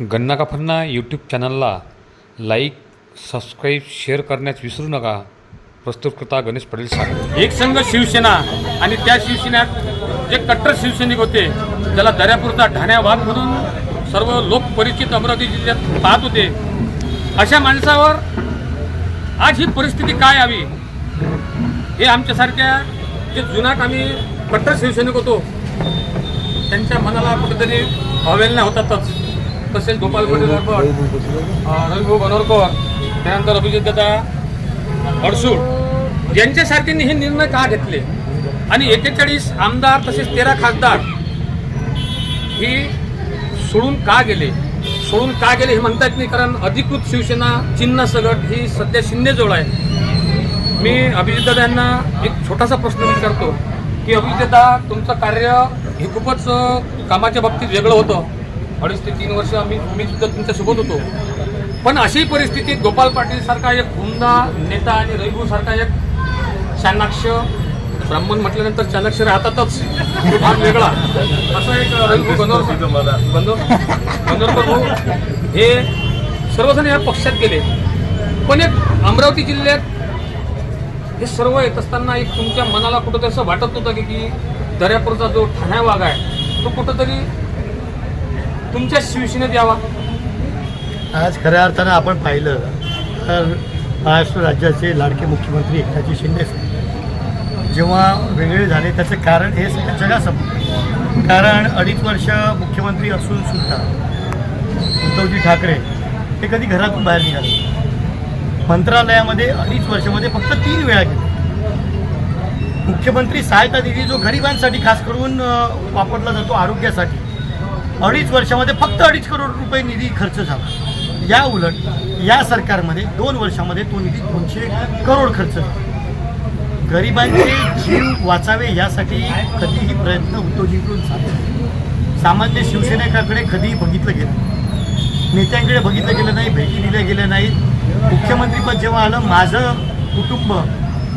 गन्ना का फन्ना यूट्यूब चॅनलला लाईक सबस्क्राईब शेअर करण्यास विसरू नका. प्रस्तुतकर्ता गणेश पटेल साहेब. एक संघ शिवसेना आणि त्या शिवसेनेत जे कट्टर शिवसैनिक होते ज्याला दर्यापूरचा ठाण्या भाग म्हणून सर्व लोक परिचित अमरावती जिल्ह्यात पाहत होते. अशा माणसावर आज ही परिस्थिती काय यावी हे आमच्यासारख्या जे जुनाट आम्ही कट्टर शिवसैनिक होतो त्यांच्या मनाला कुठेतरी अवेलना होतातच. तसेच गोपाल पाटील रविभाऊ बनोरकर त्यानंतर अभिजित दादा अडसूळ यांच्यासारख्यांनी हे निर्णय का घेतले? आणि एकेचाळीस आमदार तसेच तेरा खासदार ही सोडून का गेले? सोडून का गेले हे म्हणता येत नाही कारण अधिकृत शिवसेना चिन्ह सगट ही सध्या शिंदेजवळ आहे. मी अभिजितदादा यांना एक छोटासा प्रश्न विचारतो की अभिजितदादा तुमचं कार्य हे खूपच कामाच्या बाबतीत वेगळं होतं. अडीच ते तीन वर्ष आम्ही मी सुद्धा तुमच्यासोबत होतो. पण अशाही परिस्थितीत गोपाल पाटील सारखा एक हुंदा नेता आणि रविभाऊ सारखा एक चाणाक्ष ब्राह्मण म्हटल्यानंतर चाणाक्ष राहतातच. भाग वेगळा. असा एक रविभाऊ गंधर्व गंधर्व भाऊ? हे सर्वजण या पक्षात गेले. पण एक अमरावती जिल्ह्यात हे सर्व येत असताना एक तुमच्या मनाला कुठंतरी असं वाटत होतं की की दर्यापूरचा जो ठाण्या भाग आहे तो कुठंतरी तुमच्या शिवसेनेत यावा. आज खऱ्या अर्थानं आपण पाहिलं तर महाराष्ट्र राज्याचे लाडके मुख्यमंत्री एकनाथजी शिंदे जेव्हा वेगळे झाले त्याचं कारण हे सगळं जगासमोर. कारण अडीच वर्ष मुख्यमंत्री असून सुद्धा उद्धवजी ठाकरे हे कधी घरातून बाहेर निघाले मंत्रालयामध्ये अडीच वर्षामध्ये फक्त तीन वेळा गेले. मुख्यमंत्री सहायता निधी जो गरिबांसाठी खास करून वापरला जातो आरोग्यासाठी अडीच वर्षामध्ये फक्त अडीच करोड रुपये निधी खर्च झाला. या उलट या सरकारमध्ये दोन वर्षामध्ये तो निधी दोनशे करोड खर्च झाला. गरिबांचे जीव वाचावे यासाठी कधीही प्रयत्न होतो झाले सामान्य शिवसेनेकाकडे कधीही बघितलं गेलं नेत्यांकडे बघितलं गेलं नाही भेटी दिल्या गेल्या नाहीत. मुख्यमंत्रीपद जेव्हा आलं माझं कुटुंब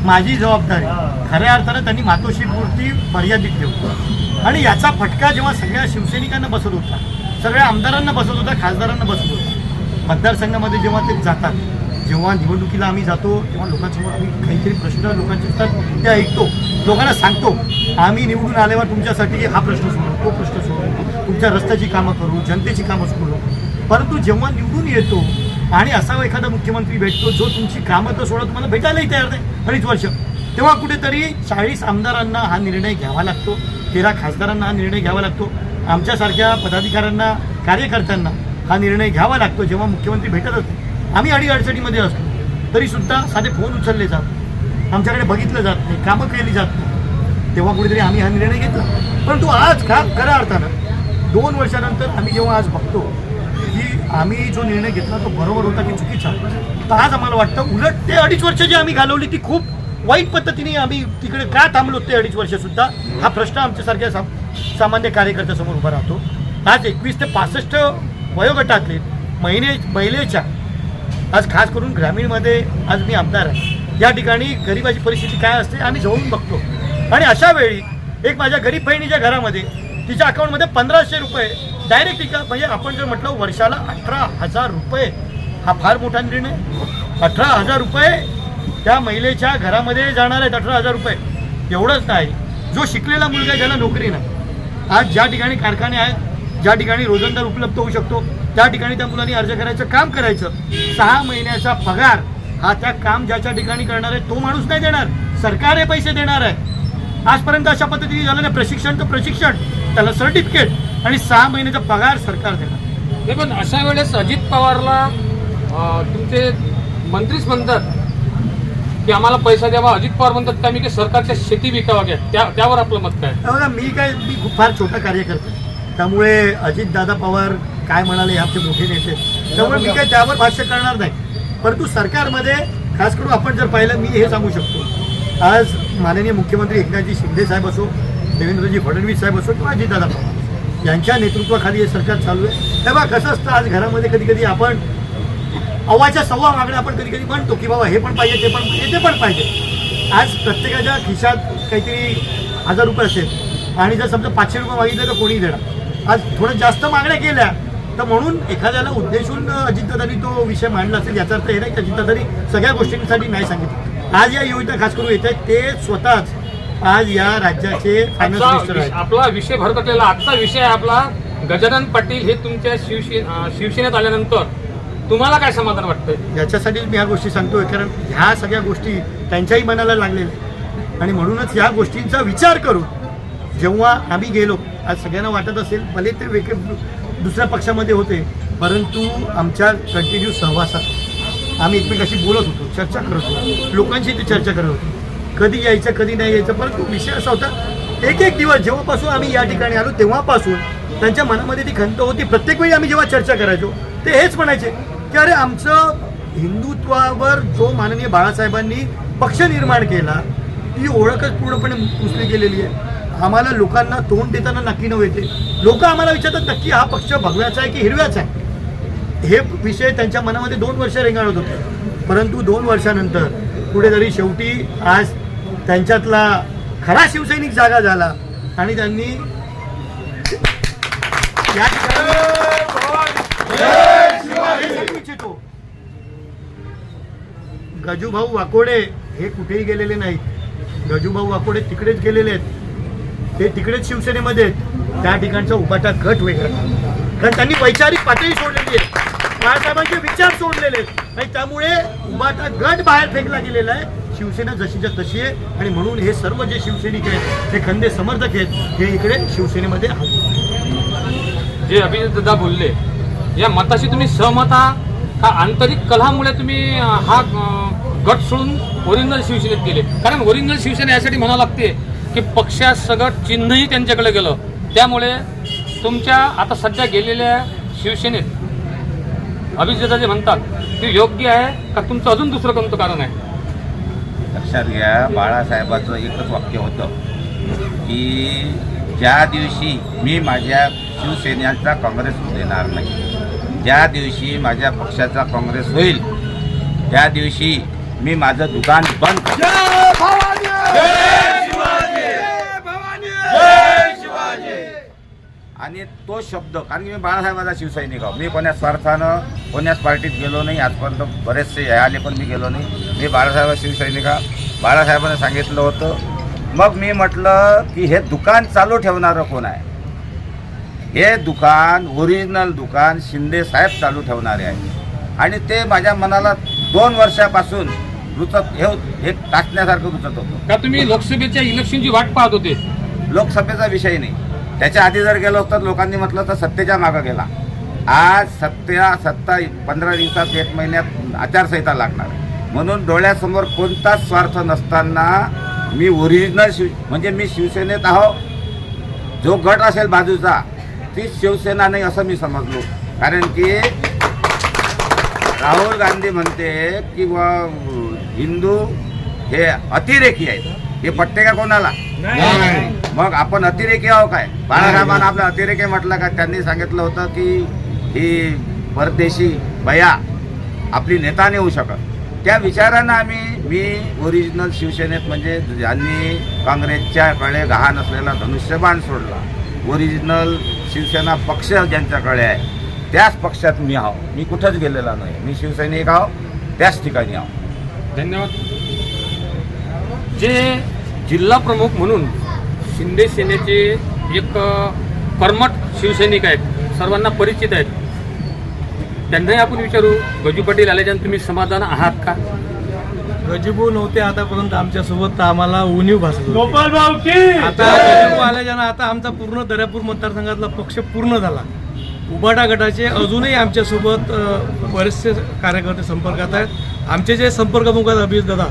माझी जबाबदारी. खऱ्या अर्थानं त्यांनी मातोश्रीपुरती मर्यादित ठेवली. आणि याचा फटका जेव्हा सगळ्या शिवसैनिकांना बसत होता सगळ्या आमदारांना बसत होता खासदारांना बसत होता. मतदारसंघामध्ये जेव्हा ते जातात जेव्हा निवडणुकीला आम्ही जातो तेव्हा लोकांसमोर आम्ही काहीतरी प्रश्न लोकांचे असतात ते ऐकतो. लोकांना सांगतो आम्ही निवडून आल्यावर तुमच्यासाठी हा प्रश्न सोडू तो प्रश्न सोडू तुमच्या रस्त्याची कामं करू जनतेची कामं सोडू. परंतु जेव्हा निवडून येतो आणि असा एखादा मुख्यमंत्री भेटतो जो तुमची कामं तर सोडा तुम्हाला भेटायलाही तयार नाही. अडीच वर्ष. तेव्हा कुठेतरी चाळीस आमदारांना हा निर्णय घ्यावा लागतो तेरा खासदारांना हा निर्णय घ्यावा लागतो आमच्यासारख्या पदाधिकाऱ्यांना कार्यकर्त्यांना हा निर्णय घ्यावा लागतो जेव्हा मुख्यमंत्री भेटत असतो आम्ही अडी अडचणीमध्ये असतो. तरीसुद्धा साधे फोन उचलले जात आमच्याकडे बघितलं जात नाही कामं केली जात नाही. तेव्हा कुठेतरी आम्ही हा निर्णय घेतला. परंतु आज का खऱ्या अर्थानं दोन वर्षानंतर आम्ही जेव्हा आज बघतो आम्ही जो निर्णय घेतला तो बरोबर होता की चुकीचा? तर आज आम्हाला वाटतं उलट ते अडीच वर्ष जी आम्ही घालवली ती खूप वाईट पद्धतीने आम्ही तिकडे का थांबलो ते अडीच वर्ष सुद्धा? हा प्रश्न आमच्यासारख्या साम सामान्य कार्यकर्त्यासमोर उभा राहतो. आज एकवीस ते पासष्ट वयोगटातले महिने महिलेच्या आज खास करून ग्रामीणमध्ये आज मी आमदार आहे. या ठिकाणी गरिबाची परिस्थिती काय असते आम्ही जवळून बघतो. आणि अशा वेळी एक माझ्या गरीब बहिणीच्या घरामध्ये तिच्या अकाउंटमध्ये पंधराशे रुपये. डायरेक्ट तिका म्हणजे आपण जर म्हटलं वर्षाला अठरा हजार रुपये. हा फार मोठा निर्णय अठरा हजार रुपये त्या महिलेच्या घरामध्ये जाणार आहेत अठरा हजार रुपये. एवढंच नाही. जो शिकलेला मुलगा आहे, ज्याला नोकरी नाही. आज ज्या ठिकाणी कारखाने आहेत ज्या ठिकाणी रोजंदार उपलब्ध होऊ शकतो त्या ठिकाणी त्या मुलांनी अर्ज करायचं काम करायचं. सहा महिन्याचा पगार हा त्या काम ज्याच्या ठिकाणी करणार आहे तो माणूस नाही देणार. सरकार हे पैसे देणार आहे. आजपर्यंत अशा पद्धतीने झालं नाही प्रशिक्षण तर प्रशिक्षण. त्याला सर्टिफिकेट आणि सहा महिन्याचा पगार सरकार देणार. पण अशा वेळेस अजित पवारला तुमचे मंत्रीच म्हणतात की आम्हाला पैसा द्यावा अजित पवार म्हणतात का मी की सरकारच्या शेती विकावा घ्या. त्या त्यावर आपलं मत काय? बघा मी काय मी खूप फार छोटा कार्यकर्ता. त्यामुळे अजितदादा पवार काय म्हणाले आमचे मोठे नेते. त्यामुळे मी काय त्यावर भाष्य करणार नाही. परंतु सरकारमध्ये खास करून आपण जर पाहिलं मी हे सांगू शकतो. आज माननीय मुख्यमंत्री एकनाथजी शिंदे साहेब असो देवेंद्रजी फडणवीस साहेब असो किंवा अजितदादा पवार यांच्या नेतृत्वाखाली हे सरकार चालू आहे. तेव्हा कसं असतं आज घरामध्ये कधी कधी आपण अव्वाच्या सव्वा मागण्या आपण कधी कधी म्हणतो की बाबा हे पण पाहिजे ते पण पाहिजे ते पण पाहिजे. आज प्रत्येकाच्या खिशात काहीतरी हजार रुपये असेल आणि जर समजा पाचशे रुपये मागितले तर कोणी देणार. आज थोडं जास्त मागण्या केल्या तर म्हणून एखाद्याला उद्देशून अजितदादांनी तो विषय मांडला असेल याचा अर्थ हे नाही की अजितदादांनी सगळ्या गोष्टींसाठी नाही सांगितलं. आज या योजना खास करून येत आहेत ते स्वतःच आज या राज्याचे फायनान्स आजचा मिनिस्टर विष- आहेत. आपला विषय भरकटलेला आजचा विषय आपला गजानन पाटील हे तुमच्या शिवसे अं, शिवसेनेत आल्यानंतर. तुम्हाला काय समाधान वाटतंय? याच्यासाठी मी ह्या गोष्टी सांगतोय कारण ह्या सगळ्या गोष्टी त्यांच्याही मनाला लागलेल्या. आणि म्हणूनच ह्या गोष्टींचा विचार करून जेव्हा आम्ही गेलो आज सगळ्यांना वाटत असेल भले ते वेगळे दुसऱ्या पक्षामध्ये होते परंतु आमच्या कंटिन्यू सहवासात आम्ही एकमेकाशी बोलत होतो चर्चा करत होतो. लोकांशी ते चर्चा करत होतो. कधी यायचं कधी नाही यायचं परंतु विषय असा होता एक एक दिवस जेव्हापासून आम्ही या ठिकाणी आलो तेव्हापासून त्यांच्या मनामध्ये ती खंत होती. प्रत्येक वेळी आम्ही जेव्हा चर्चा करायचो ते हेच म्हणायचे की अरे आमचं हिंदुत्वावर जो माननीय बाळासाहेबांनी पक्ष निर्माण केला ती ओळखच पूर्णपणे पुसली गेलेली आहे. आम्हाला लोकांना तोंड देताना नक्की न येते लोक आम्हाला विचारतात नक्की हा पक्ष भगव्याचा आहे की हिरव्याचा आहे? हे विषय त्यांच्या मनामध्ये दोन वर्ष रेंगाळत होते. परंतु दोन वर्षानंतर कुठेतरी शेवटी आज त्यांच्यातला खरा शिवसैनिक जागा झाला आणि त्यांनी या ठिकाणी इच्छितो गजूभाऊ वाकोडे हे कुठेही गेलेले नाहीत. गजूभाऊ वाकोडे तिकडेच गेलेले आहेत. ते तिकडेच शिवसेनेमध्ये आहेत. त्या ठिकाणचा उपाटा गट वेगळा. कारण त्यांनी वैचारिक पातळी सोडलेली आहे. बाळासाहेबांचे विचार सोडलेले आहेत. आणि त्यामुळे उभाटा गट बाहेर फेकला गेलेला आहे. शिवसेना जशीच्या तशी आहे. आणि म्हणून हे सर्व जे शिवसैनिक आहेत हे खंदे समर्थक आहेत हे इकडे शिवसेनेमध्ये आहेत. जे अभिजित दादा बोलले या मताशी तुम्ही सहमत आहात? का आंतरिक कलामुळे तुम्ही हा गट सोडून ओरिजिनल शिवसेनेत गेले? कारण ओरिजिनल शिवसेना यासाठी म्हणावं लागते की पक्षासगट चिन्हही त्यांच्याकडे गेलं. त्यामुळे तुमच्या आता सध्या गेलेल्या शिवसेनेत अभिजित जे म्हणतात ते योग्य आहे का तुमचं अजून दुसरं कोणतं कारण आहे? लक्षात घ्या बाळासाहेबाचं एकच वाक्य होतं की ज्या दिवशी मी माझ्या शिवसेनेचा काँग्रेस देणार नाही ज्या दिवशी माझ्या पक्षाचा काँग्रेस होईल त्या दिवशी मी माझं दुकान बंद करेन. आणि तो शब्द कारण की मी बाळासाहेबाचा शिवसैनिक आहो. मी कोण्या स्वार्थानं कोण्याच पार्टीत गेलो नाही आजपर्यंत बरेचसे हे आले पण मी गेलो नाही. मी बाळासाहेबा शिवसैनिक आहे. बाळासाहेबांनी सांगितलं होतं मग मी म्हटलं की हे दुकान चालू ठेवणारं कोण आहे? हे दुकान ओरिजिनल दुकान शिंदे साहेब चालू ठेवणारे आहे आणि ते माझ्या मनाला दोन वर्षापासून रुचत हे हे टाकण्यासारखं रुचत होतं. का तुम्ही लोकसभेच्या इलेक्शनची वाट पाहत होते? लोकसभेचा विषय नाही. त्याच्या आधी जर गेलो तर लोकांनी म्हटलं तर सत्तेच्या मागं गेला. आज सत्या सत्ता पंधरा दिवसात एक महिन्यात आचारसंहिता लागणार. म्हणून डोळ्यासमोर कोणताच स्वार्थ नसताना मी ओरिजिनल शिव म्हणजे मी शिवसेनेत आहो. जो गट असेल बाजूचा तीच शिवसेना नाही असं मी समजलो. कारण की राहुल गांधी म्हणते की व हिंदू हे अतिरेकी आहेत. हे पट्टे का कोणाला? मग आपण अतिरेकी आहो काय? बाळासाहेबांना आपलं अतिरेकी म्हटलं का? त्यांनी सांगितलं होतं की ही परदेशी बया आपली नेता नाही होऊ शकत. त्या विचारानं आम्ही मी ओरिजिनल शिवसेनेत म्हणजे ज्यांनी काँग्रेसच्याकडे गहाण असलेला धनुष्यबाण सोडला. ओरिजिनल शिवसेना पक्ष ज्यांच्याकडे आहे त्याच पक्षात मी आहो. मी कुठंच गेलेला नाही. मी शिवसैनिक आहो त्याच ठिकाणी आहो. धन्यवाद. जे जिल्हा प्रमुख म्हणून शिंदे सेनेचे एक कर्मठ शिवसैनिक आहेत. सर्वांना परिचित आहेत. त्यांनाही आपण विचारू गजू पाटील आल्याच्यानं तुम्ही समाधान आहात का? गजिबू नव्हते आतापर्यंत आमच्यासोबत तर आम्हाला उणीव भासत होती. गोपाल आता गजिबू आल्याच्यानं आता आमचा पूर्ण दर्यापूर मतदारसंघातला पक्ष पूर्ण झाला. उबाटा गटाचे अजूनही आमच्यासोबत अ, बरेचसे कार्यकर्ते संपर्कात आहेत. आमचे जे संपर्कप्रमुख आहेत अभिजित दादा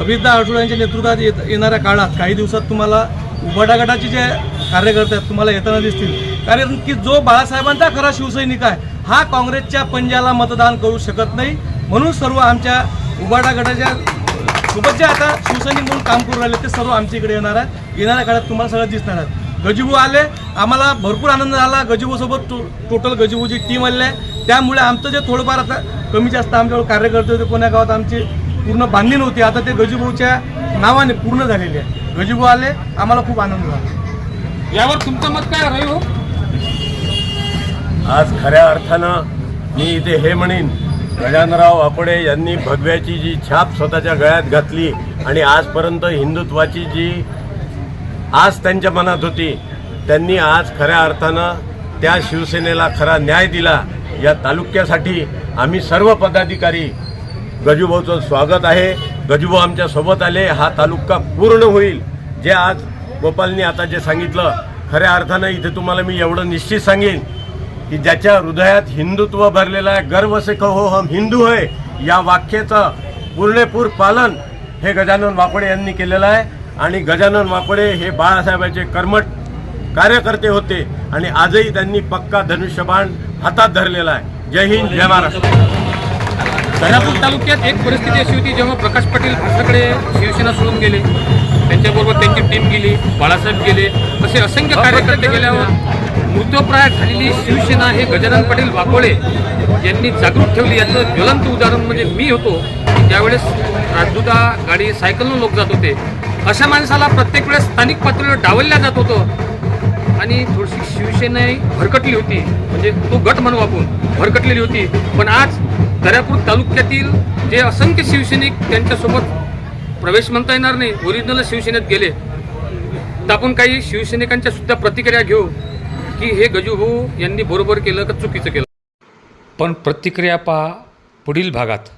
अभिजितदा आठवडे यांच्या नेतृत्वात येत येणाऱ्या काळात काही दिवसात तुम्हाला उबाटा गटाचे जे कार्यकर्ते आहेत तुम्हाला येताना दिसतील. कारण की जो बाळासाहेबांचा खरा शिवसैनिक आहे हा काँग्रेसच्या पंजाला मतदान करू शकत नाही. म्हणून सर्व आमच्या उबाटा गटाच्या सोबत जे आता शिवसैनिक म्हणून काम करू राहिले ते सर्व आमच्या इकडे येणार आहेत. येणाऱ्या काळात तुम्हाला सगळं दिसणार आहेत. गजिबू आले आम्हाला भरपूर आनंद झाला. गजिबूसोबत टो टोटल गजिबूची टीम आलेली आहे. त्यामुळे आमचं जे थोडंफार आता कमी जास्त आमच्यावर कार्यकर्ते होते कोण्या गावात आमची पूर्ण बांधणी नव्हती. आता ते गजिबूच्या नावाने पूर्ण झालेली आहे. गजिबू आले आम्हाला खूप आनंद झाला. यावर तुमचं मत काय राहील हो? आज खऱ्या अर्थानं मी इथे हे म्हणेन गजानराव आपडे यांनी भगव्याची जी छाप स्वतःच्या गळ्यात घातली आणि आजपर्यंत हिंदुत्वाची जी आज त्यांच्या मनात होती त्यांनी आज खऱ्या अर्थानं त्या शिवसेनेला खरा न्याय दिला. या तालुक्यासाठी आम्ही सर्व पदाधिकारी गजूभाऊचं स्वागत आहे. गजबो आमच्यासोबत आले. हा तालुका पूर्ण होईल. जे आज गोपालनी आता जे सांगितलं खऱ्या अर्थानं इथे तुम्हाला मी एवढं निश्चित सांगेन की ज्याच्या हृदयात हिंदुत्व भरलेलं आहे गर्व से कहो हम हिंदू है या वाक्याचं पूर्णपूर पालन हे गजानन वाकोडे यांनी केलेलं आहे. आणि गजानन वाकोडे हे बाळासाहेबांचे कर्मठ कार्यकर्ते होते आणि आजही त्यांनी पक्का धनुष्यबाण हातात धरलेला आहे. जय हिंद जय महाराष्ट्र. दर्यापूर तालुक्यात एक परिस्थिती अशी होती जेव्हा प्रकाश पाटील भारताकडे शिवसेना सोडून गेले त्यांच्याबरोबर त्यांची टीम गेली बाळासाहेब गेले असे असंख्य कार्यकर्ते गेल्यावर मृतप्राय झालेली शिवसेना हे गजानन पाटील वाकोळे यांनी जागृत ठेवली. याचं ज्वलंत उदाहरण म्हणजे मी होतो ज्यावेळेस राजदूता गाडी सायकलनं लोक जात होते. अशा माणसाला प्रत्येक वेळेस स्थानिक पातळीवर डावलल्या जात होतं. आणि थोडीशी शिवसेना भरकटली होती. म्हणजे तो गट म्हणू आपण भरकटलेली होती. पण आज दर्यापूर तालुक्यातील जे असंख्य शिवसैनिक त्यांच्यासोबत प्रवेश म्हणता येणार नाही ओरिजिनल शिवसेनेत गेले. तर आपण काही शिवसैनिकांच्या सुद्धा प्रतिक्रिया घेऊ की हे गजूभाऊ यांनी बरोबर केलं का चुकीचं केलं? पण प्रतिक्रिया पहा पुढील भागात.